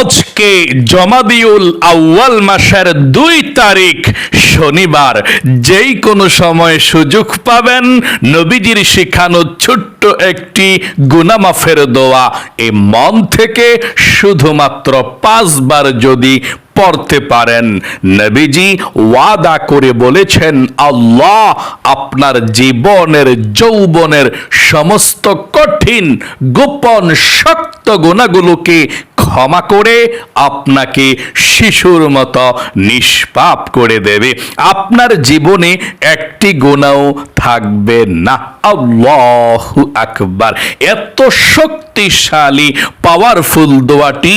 আজকে জমাদিউল আউয়াল মাসের দুই তারিখ শনিবার। যেই কোনো সময় সুযোগ পাবেন নবীজির শিখানো ছোট্ট একটি গুনামাফের দোয়া। এই মন থেকে শুধুমাত্র পাঁচবার যদি পড়তে পারেন, নবীজি ওয়াদা করে বলেছেন, আল্লাহ আপনার জীবনের যৌবনের সমস্ত কঠিন, গোপন, শক্ত গুণাগুলোকে ক্ষমা করে আপনাকে শিশুর মতো নিষ্পাপ করে দেবে। আপনার জীবনে একটি গুণাও থাকবে না। আল্লাহু আকবার। এত শক্তিশালী পাওয়ারফুল দোয়াটি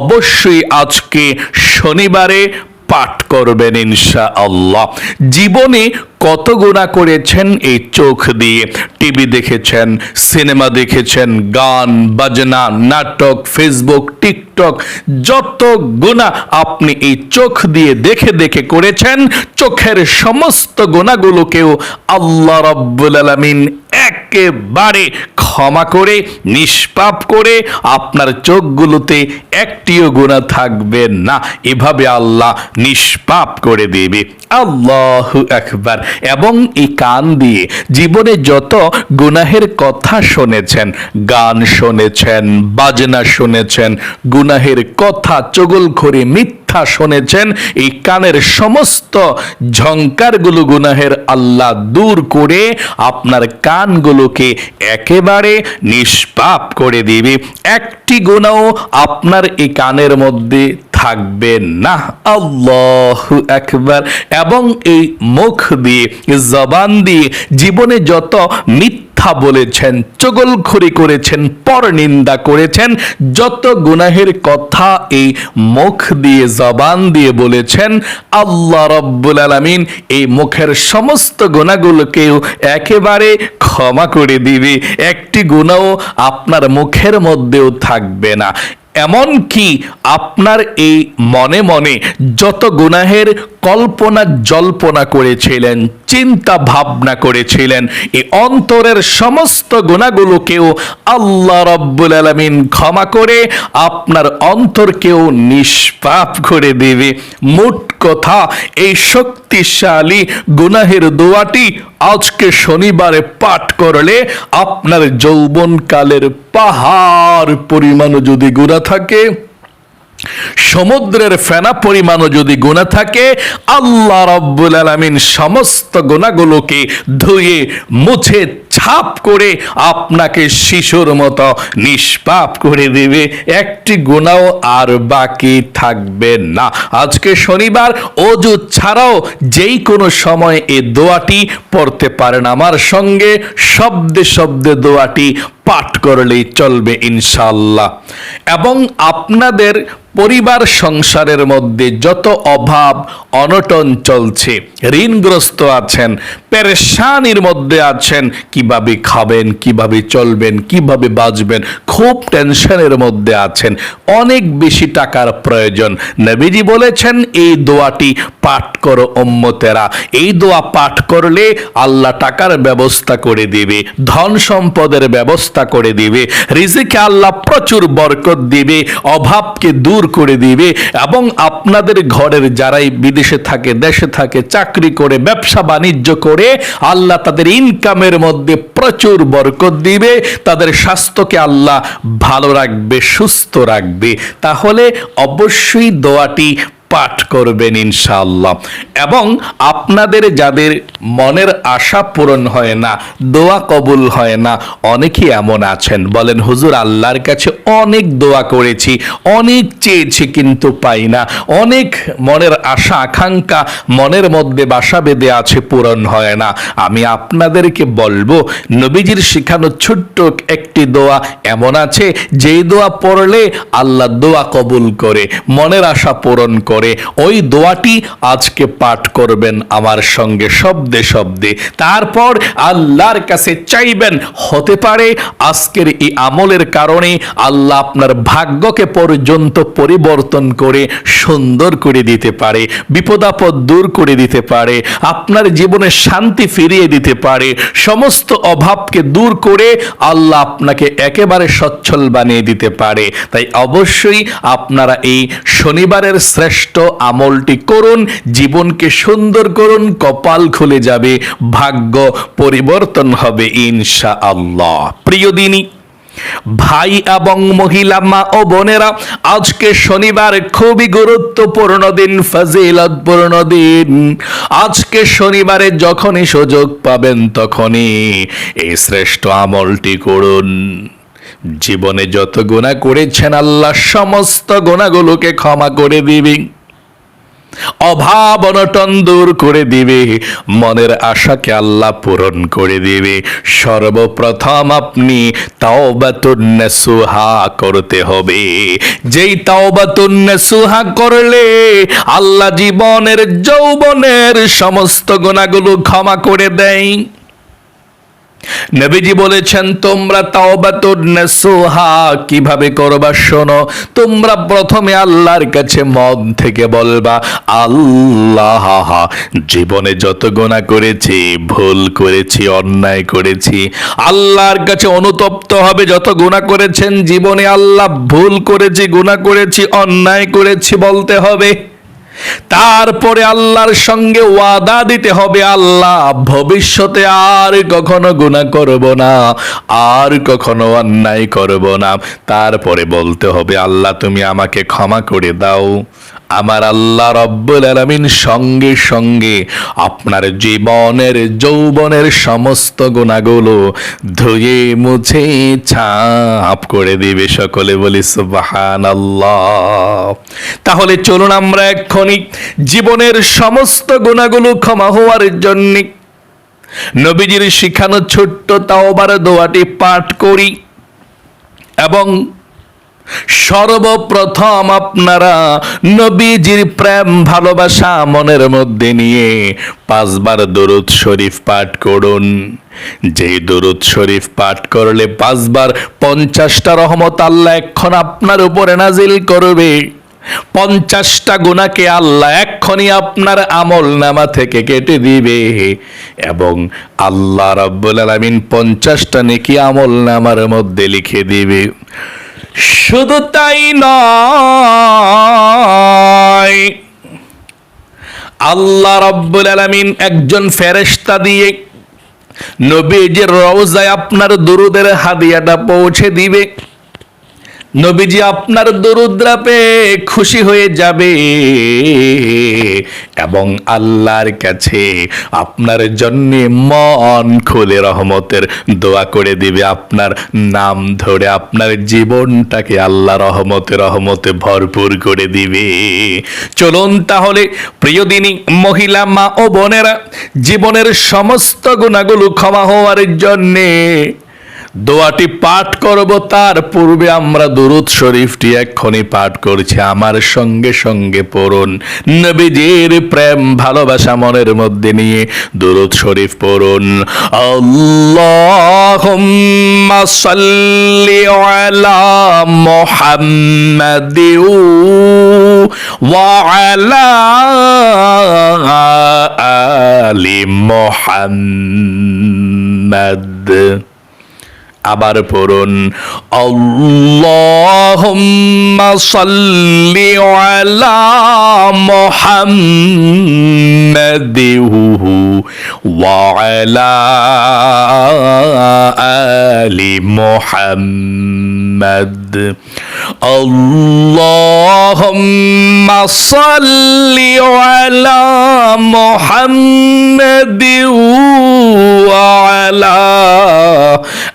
অবশ্যই আজকে শনিবারে পাঠ করবেন ইনশা আল্লাহ জীবনে কত গুণা করেছেন এই চোখ দিয়ে? টিভি দেখেছেন, সিনেমা দেখেছেন, গান, বাজনা, নাটক ফেসবুক টিকটক যত গুণা আপনি এই চোখ দিয়ে দেখে দেখে করেছেন, চোখের সমস্ত গোনাগুলোকেও আল্লাহ রব্বুল আলমিন একেবারে ক্ষমা করে, নিষ্পাপ করে আপনার চোখগুলোতে একটিও গুণা থাকবে না। এভাবে আল্লাহ নিষ্পাপ করে দেবে। আল্লাহ একবার এবং এই কান দিয়ে জীবনে যত গুনাহের কথা শুনেছেন, গান শুনেছেন, বাজনা শুনেছেন, গুনাহের কথা চগল চগলখড়ি, মিথ্যা শুনেছেন, এই কানের সমস্ত ঝংকারগুলো গুনাহের আল্লাহ দূর করে আপনার কানগুলোকে একেবারে নিষ্পাপ করে দিবে। একটি গুণাও আপনার এই কানের মধ্যে থাকবে না। আল্লাহ একবার এবং এই মুখ দিয়ে জবান দিয়ে জীবনে যত মিথ্যা বলেছেন, চগলখড়ি করেছেন পর নিন্দা করেছেন, যত গুনাহের কথা এই মুখ দিয়ে, জবান দিয়ে বলেছেন, আল্লাহ রব্বুল আলমিন এই মুখের সমস্ত গুণাগুলোকেও একেবারে ক্ষমা করে দিবে। একটি গুণাও আপনার মুখের মধ্যেও থাকবে না। এমন কি আপনার এই মনে মনে যত গুনাহের কল্পনা জল্পনা করেছিলেন, চিন্তা ভাবনা করেছিলেন, এই অন্তরের সমস্ত গুণাগুলোকেও আল্লাহ রব্বুল আলমিন ক্ষমা করে আপনার অন্তরকেও নিষ্পাপ করে দেবে। মোট কথা, এই শক্তিশালী গুনাহের দোয়াটি আজকে শনিবারে পাঠ করলে আপনার যৌবনকালের পাহাড় পরিমাণ যদি গুণা থাকে সমুদ্রের ফেনা পরিমাণও যদি গুণা থাকে আল্লাহ রব্বুল আলমিন সমস্ত গুণাগুলোকে ধুয়ে মুছে ছাপ করে আপনাকে শিশুর মতো নিষ্পাপ করে দেবে। একটি গুণাও আর বাকি থাকবে না। আজকে শনিবার, অজু ছাড়াও যেই কোনো সময় এ দোয়াটি পড়তে পারেন। আমার সঙ্গে শব্দে শব্দে দোয়াটি পাঠ করলেই চলবে ইনশাল্লাহ এবং আপনাদের পরিবার সংসারের মধ্যে যত অভাব, অনটন চলছে, ঋণগ্রস্ত আছেন, পেরেশানির মধ্যে আছেন কীভাবে খাবেন, কীভাবে চলবেন, কীভাবে বাঁচবেন, খুব টেনশনের মধ্যে আছেন। অনেক বেশি টাকার প্রয়োজন। নবীজি বলেছেন, এই দোয়াটি পাঠ করো উম্মতেরা। এই দোয়া পাঠ করলে আল্লাহ টাকার ব্যবস্থা করে দিবে, ধন সম্পদের ব্যবস্থা করে দিবে, রিজিকে আল্লাহ প্রচুর বরকত দিবে, অভাবকে দূর করে দিবে এবং আপনাদের ঘরের যারাই বিদেশে থাকে, দেশে থাকে, চাকরি করে, ব্যবসা বাণিজ্য করে, আল্লাহ তাদের ইনকামের মধ্যে প্রচুর বরকত দিবে তাদের স্বাস্থ্যকে আল্লাহ ভালো রাখবে সুস্থ রাখবে। তাহলে অবশ্যই দোয়াটি পাঠ করবেন ইনশাআল্লাহ। এবং আপনাদের যাদের মনের আশা পূরণ হয় না, দোয়া কবুল হয় না, অনেকেই এমন আছেন। বলেন, হুজুর, আল্লাহর কাছে অনেক দোয়া করেছি, অনেক চেয়েছি কিন্তু পাই না। অনেক মনের আশা, আকাঙ্ক্ষা মনের মধ্যে বাসা বেঁধে আছে, পূরণ হয় না। আমি আপনাদেরকে বলব, নবীজির শেখানো ছোট্ট একটি দোয়া এমন আছে, যেই দোয়া পড়লে আল্লাহ দোয়া কবুল করে, মনের আশা পূরণ করে। পরে, ওই দোয়াটি আজকে পাঠ করবেন আমার সঙ্গে শব্দে শব্দে। তারপর আল্লাহর কাছে চাইবেন, হতে পারে আজকের এই আমলের কারণে আল্লাহ আপনার ভাগ্যকে পর্যন্ত পরিবর্তন করে সুন্দর করে দিতে পারে, বিপদাপদ দূর করে দিতে পারে, আপনার জীবনে শান্তি ফিরিয়ে দিতে পারে, সমস্ত অভাবকে দূর করে আল্লাহ আপনাকে একেবারে সচ্ছল বানিয়ে দিতে পারে। তাই অবশ্যই আপনারা এই শনিবারের শ্রেষ্ঠ আমলটি করুন, জীবনকে সুন্দর করুন, কপাল খুলে যাবে, ভাগ্য পরিবর্তন হবে ইনশা আল্লাহ প্রিয় দিনী, ভাই এবং মহিলা মা ও বোনেরা, আজকে শনিবার খুবই গুরুত্বপূর্ণ দিন, ফজিলতপূর্ণ দিন। আজকে শনিবারে যখনই সুযোগ পাবেন তখনই এই শ্রেষ্ঠ আমলটি করুন। জীবনে যত গুণা করেছেন আল্লাহ, সমস্ত গুণাগুলোকে ক্ষমা করে দিবেন। অভাব অনটন দূর করে দিবে। মনের আশাকে আল্লাহ পূরণ করে দিবে। সর্বপ্রথম আপনি করতে হবে। যেই তাওবাতুন্নাসুহা করলে আল্লাহ জীবনের, যৌবনের সমস্ত গুণাগুলো ক্ষমা করে দেয়। নবীজি বলেছেন, তোমরা তাওবাতুন্নাসুহা কীভাবে করবা শোনো, তোমরা প্রথমে আল্লাহর কাছে মন থেকে বলবা, আল্লাহ, জীবনে যত গুনাহ করেছি, ভুল করেছি, অন্যায় করেছি, আল্লাহর কাছে অনুতপ্ত হবে যত গুনাহ করেছেন, জীবনে আল্লাহ ভুল করেছি, গুনাহ করেছি, অন্যায় করেছি বলতে হবে। তারপরে আল্লাহর সঙ্গে ওয়াদা দিতে হবে, আল্লাহ, ভবিষ্যতে আর কখনো গুনাহ করব না, আর কখনো অন্যায় করব না। তারপরে বলতে হবে, আল্লাহ, তুমি আমাকে ক্ষমা করে দাও। আমার আল্লাহ রব্বুল আলামিন সঙ্গে সঙ্গে আপনার জীবনের, যৌবনের সমস্ত গুণাগুলো ধুয়ে, মুছে, ছাপ করে দিবে। সকলে বলি সুবাহান তাহলে চলুন আমরা এক্ষুনি জীবনের সমস্ত গুণাগুলো ক্ষমা হওয়ার জন্য নবীজির শিখানো ছোট্ট তাওবার দোয়াটি পাঠ করি এবং সর্বপ্রথম আপনারা নবীজির প্রেম ভালোবাসা মনের মধ্যে নিয়ে পাঁচবার দরুদ শরীফ পাঠ করুন। যেই দরুদ শরীফ পাঠ করলে পাঁচবার পঞ্চাশটা রহমত আল্লাহ এখন আপনার উপরে নাজিল করবে। পঞ্চাশটা গুণাকে আল্লাহ এক্ষণি আপনার আমল নামা থেকে কেটে দিবে। এবং আল্লাহ রব্বুল আলমিন পঞ্চাশটা নেকি আমল নামার মধ্যে লিখে দিবে। শুধু তাই নয়, আল্লাহ রব্বুল আলমিন একজন ফেরেস্তা দিয়ে নবীজির রওজায় আপনার দুরুদের হাদিয়াটা পৌঁছে দিবে। নবীজি আপনার দরুদ্রা পেয়ে খুশি হয়ে যাবে। এবং আল্লাহর কাছে আপনার জন্য মন খুলে রহমতের দোয়া করে দিবে। আপনার নাম ধরে আপনার জীবনটাকে আল্লাহ রহমতে রহমতে ভরপুর করে দিবে। চলুন তাহলে প্রিয় দিনী, মহিলা, মা ও বোনেরা, জীবনের সমস্ত গুণাগুলো ক্ষমা হওয়ার জন্যে দোয়াটি পাঠ করব, তার পূর্বে আমরা দুরুদ শরীফটি এক্ষুনি পাঠ করছি। আমার সঙ্গে সঙ্গে পড়ুন। নবীজির প্রেম, ভালোবাসা মনের মধ্যে নিয়ে দুরুদ শরীফ পড়ুন। আল্লাহুম্মা সাল্লি আলা মুহাম্মাদি ওয়া আলা আলি মুহাম্মাদ। আবার পড়ুন, আল্লাহুম্মা সাল্লি আলা মুহাম্মাদিহু ওয়া আলা আলি মুহাম্মাদ। আল্লাহুম্মা সাল্লি আলা মুহাম্মাদিহু ওয়া আলা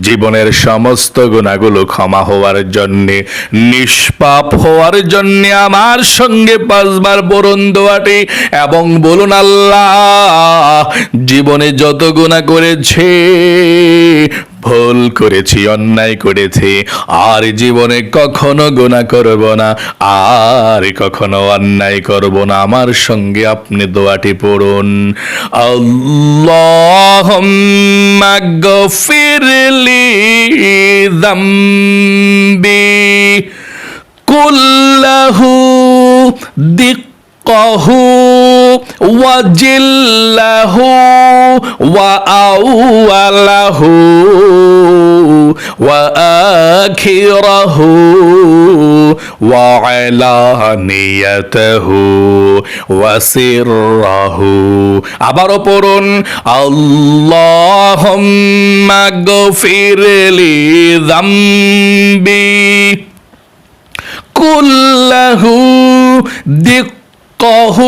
জীবনের সমস্ত গুণাগুলো ক্ষমা হওয়ার জন্যে, নিষ্পাপ হওয়ার জন্যে আমার সঙ্গে পাঁচবার বরুণ দোয়াটি এবং বলুন আল্লাহ, জীবনে যত গুণা করেছে ভুল করেছি, অন্যায় করেছি, আর জীবনে কখনো গুণা করব না, আর কখনো অন্যায় করব না। আমার সঙ্গে আপনি দোয়াটি পড়ুন। আল্লাহ গফিরলি দম্বি কুল্লাহু কহু ওয়াজিল্লাহু ওয়া আউয়ালাহু ওয়া আখিরাহু ওয়া আলানিয়াতাহু ওয়া সিররাহু। আবারও পড়ুন, আল্লাহুম্মা গফিরলি যামবি কুল্লাহু দিক حقه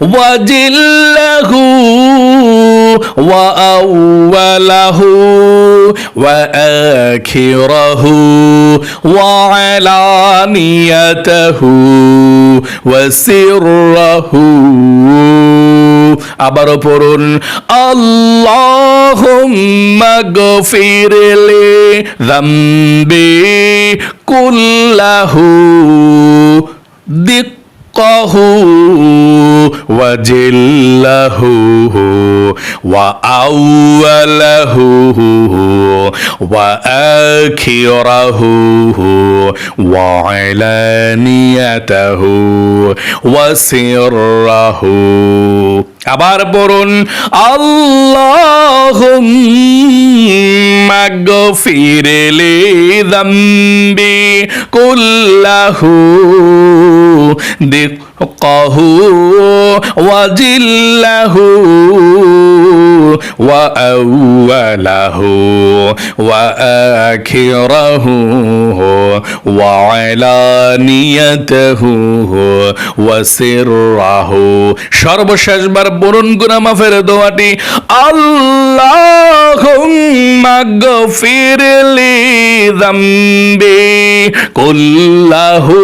وجله وأوله وآخره وعلانيته وسره আবারও পড়ুন আল্লাহুম্মা গফিরলি যামবি কুল্লাহু দিক حقه وجله وأوله وآخره وعلانيته وسره আবার পড়ুন আল্লাহ ফিরেলে দম্বি কুল্লাহু দিক কাহু ওয়াজিল্লাহু وأوله وآخره وعلانيته وسره সর্বশেষবার বরুণ গুনা মাফের দোয়াটি আল্লাহুম্মা গফিরলি যামবি কুল্লাহু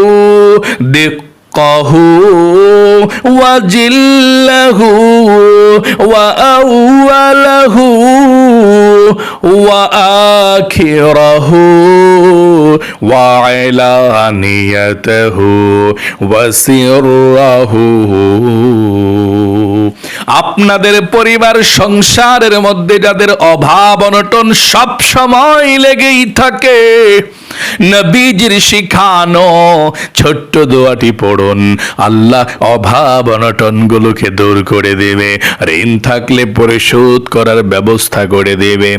দিক حقه وجله وأوله وآخره وعلانيته وسره আপনাদের পরিবার সংসারের মধ্যে যাদের অভাব অনটন সব সময় লেগেই থাকে নবীজির শিখানো ছোট্ট দোয়াটি পড়ুন। আল্লাহ অভাব অনটন গুলোকে দূর করে দেবে, ঋণ থাকলে পরিশোধ করার ব্যবস্থা করে দেবে।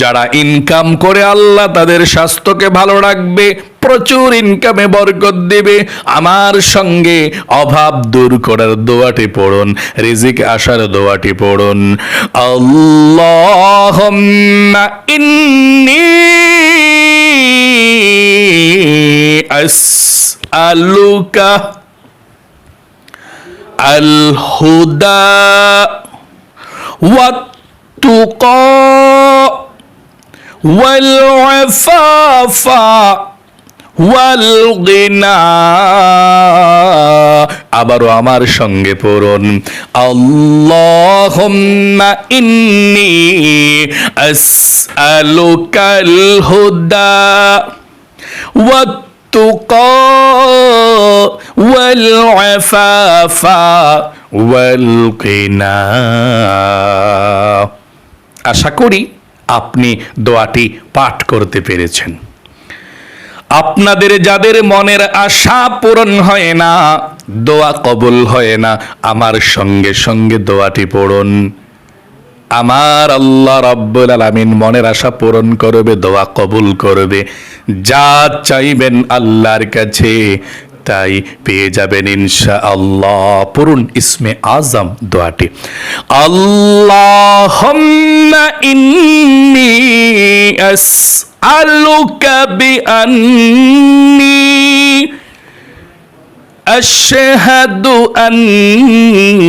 যারা ইনকাম করে আল্লাহ তাদের স্বাস্থ্যকে ভালো রাখবে, প্রচুর ইনকামে বরকত দেবে। আমার সঙ্গে অভাব দূর করার দোয়াটি পড়ুন, রিজিক আসার দোয়াটি পড়ুন। আল্লাহ ইন্নি আসআলুকা আল হুদা والتقى والعفاف والغنى আবারও আমার সঙ্গে পড়ুন আল্লাহুম্মা ইন্নি আসআলুকাল হুদা والتقى والعفاف والغنى আশা করি আপনি দোয়াটি পাঠ করতে পেরেছেন আপনাদের যাদের মনের আশা পূরণ হয় না দোয়া কবুল হয় না আমার সঙ্গে সঙ্গে দোয়াটি পড়ুন আমার আল্লাহ রব্বুল আলামিন মনের আশা পূরণ করবে, দোয়া কবুল করবে। যা চাইবেন আল্লাহর কাছে, তাই পেয়ে যাবেন ইনশা আল্লাহ পড়ুন ইসমে আজম দোয়াটি। আল্লাহ ইন্নি আসআলুকা বিআন্নি আশহাদু আন্নাকা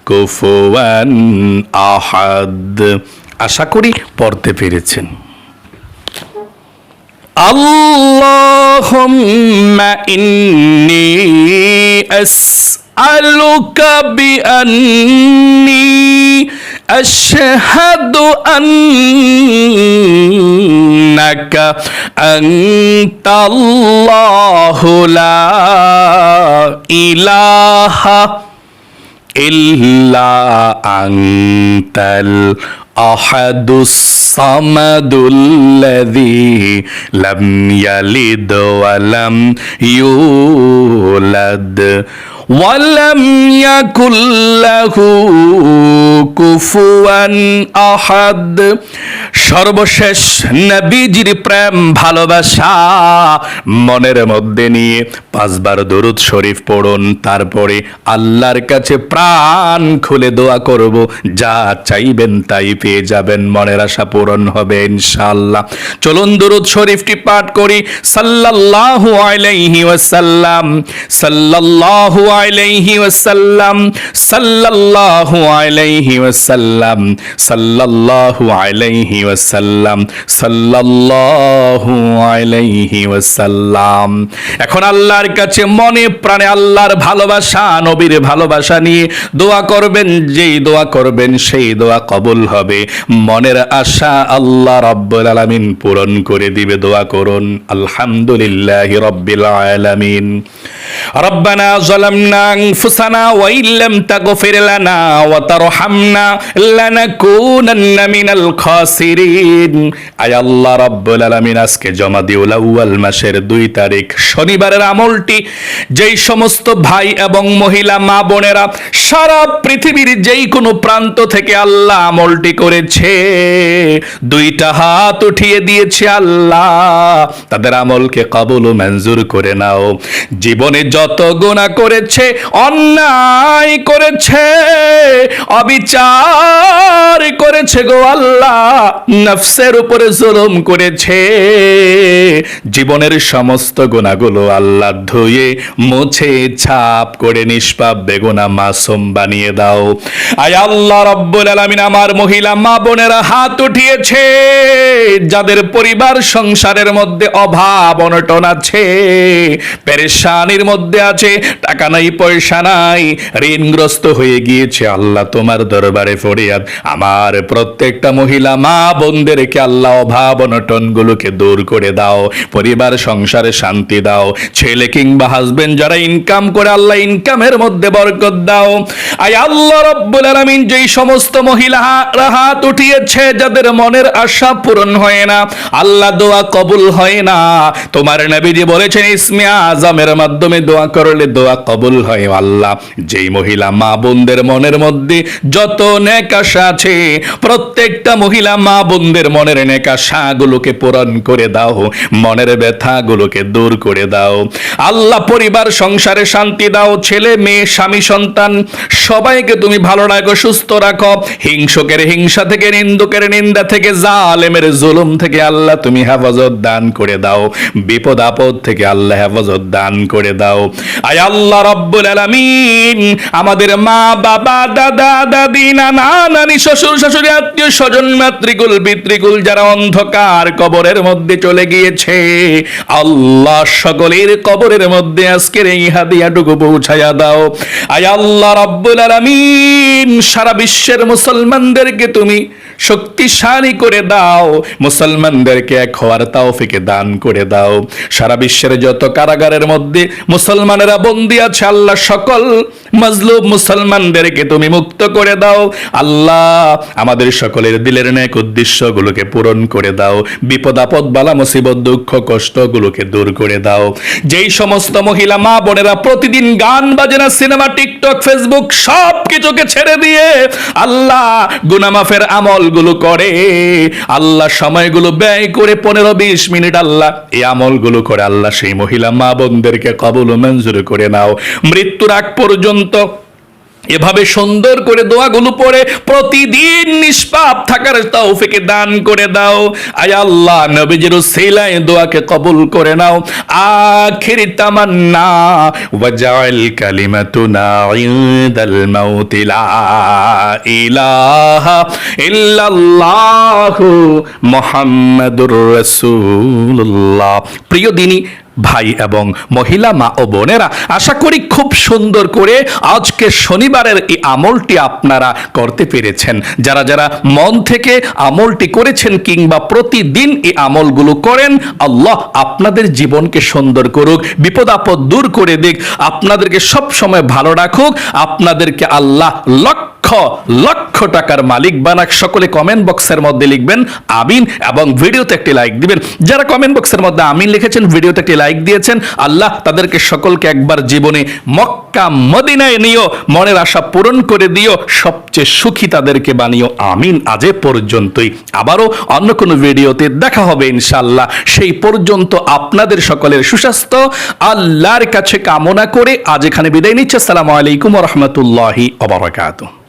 কুফুয়ান আহাদ আশা করি পড়তে পেরেছেন اللهم إني أسألك بأني أشهد أنك أنت الله لا إله إلا أنت الأحد الصمد الذي لم يلد ولم يولد. ওয়ালাম ইয়াকুল্লাহু কুফুয়ান আহাদ সর্বশেষ নবীজির প্রেম, ভালোবাসা মনের মধ্যে নিয়ে পাঁচবার দরুদ শরীফ পড়ুন। তারপরে আল্লাহর কাছে প্রাণ খুলে দোয়া করব। যা চাইবেন তাই পেয়ে যাবেন, মনের আশা পূরণ হবে ইনশাল্লাহ চলুন দরুদ শরীফটি পাঠ করি। সাল্লাল্লাহু আলাইহি ওয়াসাল্লাম, সাল্লাল্লাহু আলাইহি ওয়াসাল্লাম, সাল্লাল্লাহু আলাইহি ওয়াসাল্লাম, সাল্লাল্লাহু আলাইহি ওয়াসাল্লাম, সাল্লাল্লাহু আলাইহি ওয়াসাল্লাম। এখন আল্লাহর কাছে মনে প্রাণে আল্লাহর ভালোবাসা, নবীর ভালোবাসা নিয়ে দোয়া করবেন, যেই দোয়া করবেন সেই দোয়া কবুল হবে। মনের আশা আল্লাহ রাব্বুল আলামিন পূরণ করে দিবে, দোয়া করুন। আলহামদুলিল্লাহি রাব্বিল আলামিন। ربنا ظلمنا انفسنا وان لم تغفر لنا وترحمنا لنكونن من الخاسرين اي الله رب العالمين আজকে জমা দিও আউয়াল মাসের 2 তারিখ, শনিবারের আমলটি, যেই সমস্ত ভাই এবং মহিলা, মা বোনেরা সারা পৃথিবীর যেই কোনো প্রান্ত থেকে আল্লাহ আমলটি করেছে, দুইটা হাত উঠিয়ে দিয়েছে আল্লাহ। তাদের আমলকে কবুল ও মঞ্জুর করে নাও। জীবনে যত গুণা করেছে, অন্যায় করেছে, অবিচার করেছে গো আল্লাহ, নফসের উপরে জুলুম করেছে। জীবনের সমস্ত গুণাগুলো আল্লাহ ধুয়ে, মুছে, ছাপ করে নিষ্পাপ বেগুনা মাসুম বানিয়ে দাও। আয় আল্লাহ রব্বুল আলামিন আমার মহিলা, মা বোনেরা হাত উঠিয়েছে, যাদের পরিবার সংসারের মধ্যে অভাব, অনটন আছে, পেরেশানির মধ্যে আছে, টাকা নাই, পয়সা নাই। ঋণগ্রস্ত হয়ে গিয়েছে আল্লাহ তোমার দরবারে ফরিয়াদ। আমার প্রত্যেকটা মহিলা মা বোনদেরকে আল্লাহ অভাব অনটন গুলোকে দূর করে দাও, পরিবার, সংসারে শান্তি দাও। ছেলে কিংবা হাজবেন্ড যারা ইনকাম করে, আল্লাহ ইনকামের মধ্যে বরকত দাও। আয় আল্লাহ রব্বুল আলামিন যেই সমস্ত মহিলা হাত উঠিয়েছে, যাদের মনের আশা পূরণ হয় না, আল্লাহ দোয়া কবুল হয় না। তোমার নবীজি বলেছেন, ইসমে আজমের মাধ্যমে দোয়া করলে দোয়া কবুল হয়, আল্লাহ। যেই মহিলা মা বোনদের মনের মধ্যে যত নেক আশা আছে, প্রত্যেকটা মহিলা মা বোনদের মনের নেক আশাগুলোকে পূরণ করে দাও, মনের ব্যথাগুলোকে দূর করে দাও। আল্লাহ পরিবার, সংসারে শান্তি দাও, ছেলে, মেয়ে, স্বামী, সন্তান, সবাইকে তুমি ভালো রাখো, সুস্থ রাখো। হিংসকের হিংসা থেকে, নিন্দুকের নিন্দা থেকে, জালেমের জুলুম থেকে আল্লাহ তুমি হেফাজত দান করে দাও। বিপদ আপদ থেকে আল্লাহ হেফাজত দান করে দাও। দাও। আয় আল্লাহ রব্বুল আলামিন, আমাদের মা, বাবা, দাদা, দাদি, নানা, নানি, শ্বশুর, শাশুড়ি, আত্মীয় স্বজন, মাতৃকুল, পিতৃকুল যারা অন্ধকার কবরের মধ্যে চলে গিয়েছে, আল্লাহ সকলের কবরের মধ্যে আজকের এই হাদিয়াটুকু পৌঁছায়া দাও। আয় আল্লাহ রব্বুল আলামিন, সারা বিশ্বের মুসলমানদেরকে তুমি শক্তিশালী করে দাও, মুসলমানদেরকে এক হওয়ার তাওফিকে দান করে দাও। সারা বিশ্বের যত কারাগারের মধ্যে মুসলমানেরা বন্দী আছে, আল্লাহ সকল মজলুব মুসলমানদেরকে তুমি মুক্ত করে দাও। আল্লাহ, আমাদের সকলের দিলের ন্যাক উদ্দেশ্যগুলোকে পূরণ করে দাও। বিপদ আপদ, বালা মুসিবত, দুঃখ কষ্টগুলোকে দূর করে দাও। যেই সমস্ত মহিলা, মা বোনেরা প্রতিদিন গান বাজনা, সিনেমা, টিকটক, ফেসবুক সব কিছুকে ছেড়ে দিয়ে আল্লাহ গুনামাফের আমলগুলো করে। আল্লাহ সময়গুলো ব্যয় করে পনেরো, বিশ মিনিট আল্লাহ এই আমলগুলো করে। আল্লাহ সেই মহিলা, মা বোনদেরকে কবল মঞ্জুর করে নাও। মৃত্যুর আগ পর্যন্ত এভাবে সুন্দর করে দোয়াগুলো পড়ে প্রতিদিন নিষ্পাপ থাকার তৌফিকে দান করে দাও। আয় আল্লাহ, নবীজির সেলাই দোয়াকে কবুল করে নাও। আখির তামান্না ওয়াজাল কালিমাতুনা ইনদাল মাউত, লা ইলাহা ইল্লাল্লাহু মুহাম্মাদুর রাসূলুল্লাহ। প্রিয় দিনী ভাই এবং মহিলা, মা ও বোনেরা, আশা করি খুব সুন্দর করে আজকে শনিবারের এই আমলটি আপনারা করতে পেরেছেন। যারা যারা মন থেকে আমলটি করেছেন কিংবা প্রতিদিন এই আমলগুলো করেন, আল্লাহ আপনাদের জীবনকে সুন্দর করুক, বিপদ আপদ দূর করে দিক, আপনাদেরকে সব সময় ভালো রাখুক, আপনাদেরকে আল্লাহ লক্ষ লক্ষ টাকার মালিক বানাক। সকলে কমেন্ট বক্সের মধ্যে লিখবেন, আমিন, এবং ভিডিওতে একটি লাইক দিবেন। যারা কমেন্ট বক্সের মধ্যে আমিন লিখেছেন, ভিডিওতে একটি লাইক দিয়েছেন, আল্লাহ তাদেরকে সকলকে একবার জীবনে মক্কা, মদিনায় নিও, মনের আশা পূরণ করে দিও, সবচেয়ে সুখী তাদেরকে বানিও। আমিন আজে পর্যন্তই। আবারও অন্য কোনো ভিডিওতে দেখা হবে ইনশাল্লাহ সেই পর্যন্ত আপনাদের সকলের সুস্বাস্থ্য, আল্লাহর কাছে কামনা করে আজ এখানে বিদায় নিচ্ছে। আসসালামু আলাইকুম রহমতুল্লাহি অবরাকাতুহ